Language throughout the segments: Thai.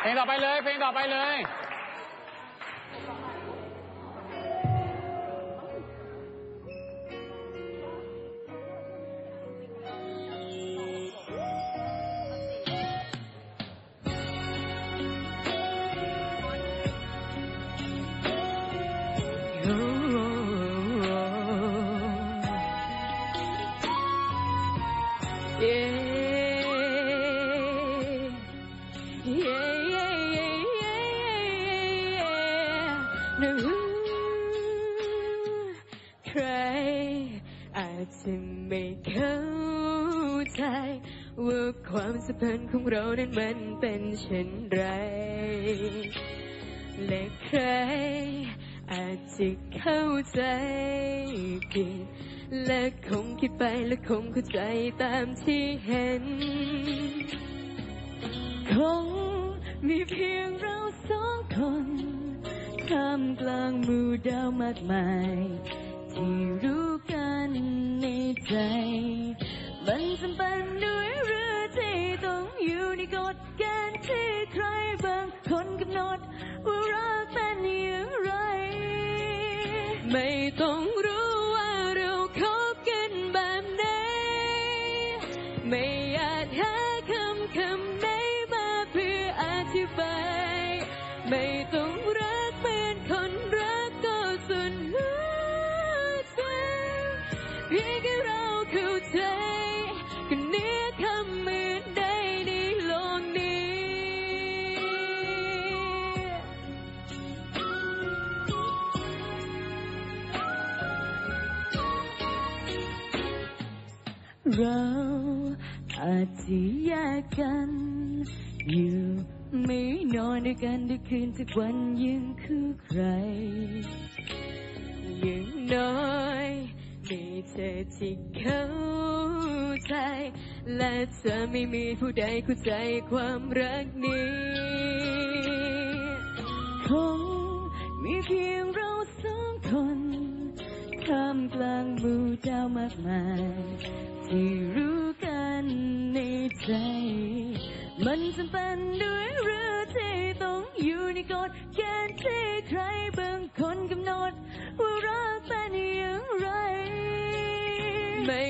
เพลงต่อไปเลย เพลงต่อไปเลย ใครอาจจะไม่เข้าใจว่าความสัมพันธ์ของเรานั้นมันเป็นเช่นไรและใครอาจจะเข้าใจผิดและคงคิดไปและคงเข้าใจตามที่เห็น คงมีเพียงเราสองคน ท่ามกลางมู่ดาวมากมาย ที่รู้กันในใจ มันจำเป็นด้วยหรือที่ต้องอยู่ในกฎเกณฑ์ที่ใครบางคนกำหนดว่ารักเป็นอย่างไร ไม่ต้องรู้ว่าเราคบกันแบบไหนไม่อาจหาคำคำไหนมาเพื่ออธิบาย ไม่ต้องรั เพียงแค่เราเข้าใจก็เนื้อคำมือใดในโลกนี้ เราอาจจะแยกกัน อยู่ไม่นอนด้วยกันทุกคืนทุกวันยังคือใครย่างน้อย มีเธอที่เข้าใจ และจะไม่มีผู้ใดเข้าใจความรักนี้ คงมีเพียงเราสองคนท่ามกลางหมู่ดาวมากมาย ที่รู้กันในใจ มันจำเป็นด้วยหรือที่ต้องอยู่ในกฎเกณฑ์ที่ใครบางคนกำหนดว่ารักเป็นอย่างไร ไม่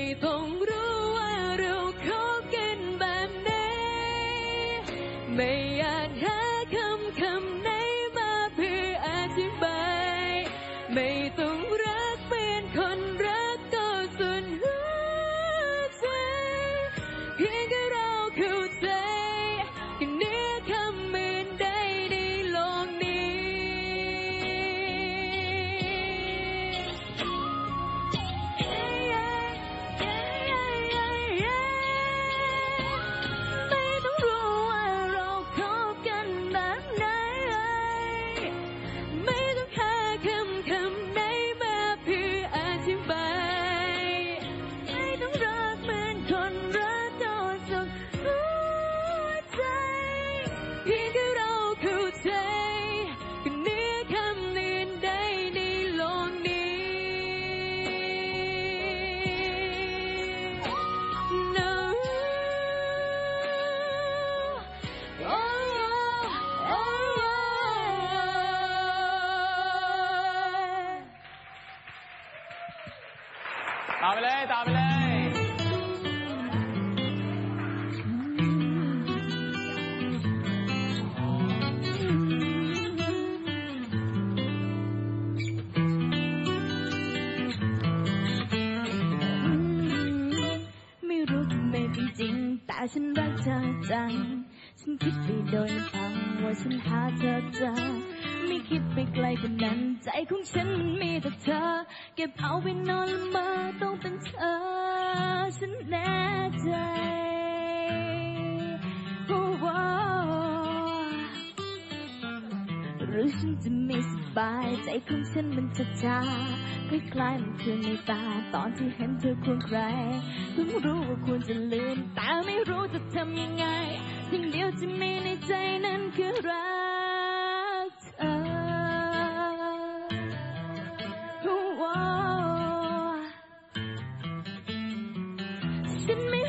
ต่อไปเลยต่อไปเลย ไม่รู้ทำไมจริง แต่ฉันรักเธอจัง ฉันคิดไปโดยลำพังว่าฉันหาเธอเจอ ไม่คิดไปไกลกว่านั้น ใจของฉันมันมีแต่เธอ เก็บเอาไปนอนละเมอต้องเป็นเธอ ฉันแน่ใจ โอ้โหหรือฉันจะไม่สบาย ใจของฉันมันจะจาคล้ายๆมันคือในตา ตอนที่เห็นเธอควงใครเพิ่งรู้ว่าควรจะลืม แต่ไม่รู้จะทำยังไง สิ่งเดียวที่มีในใจนั้นคือรัก can make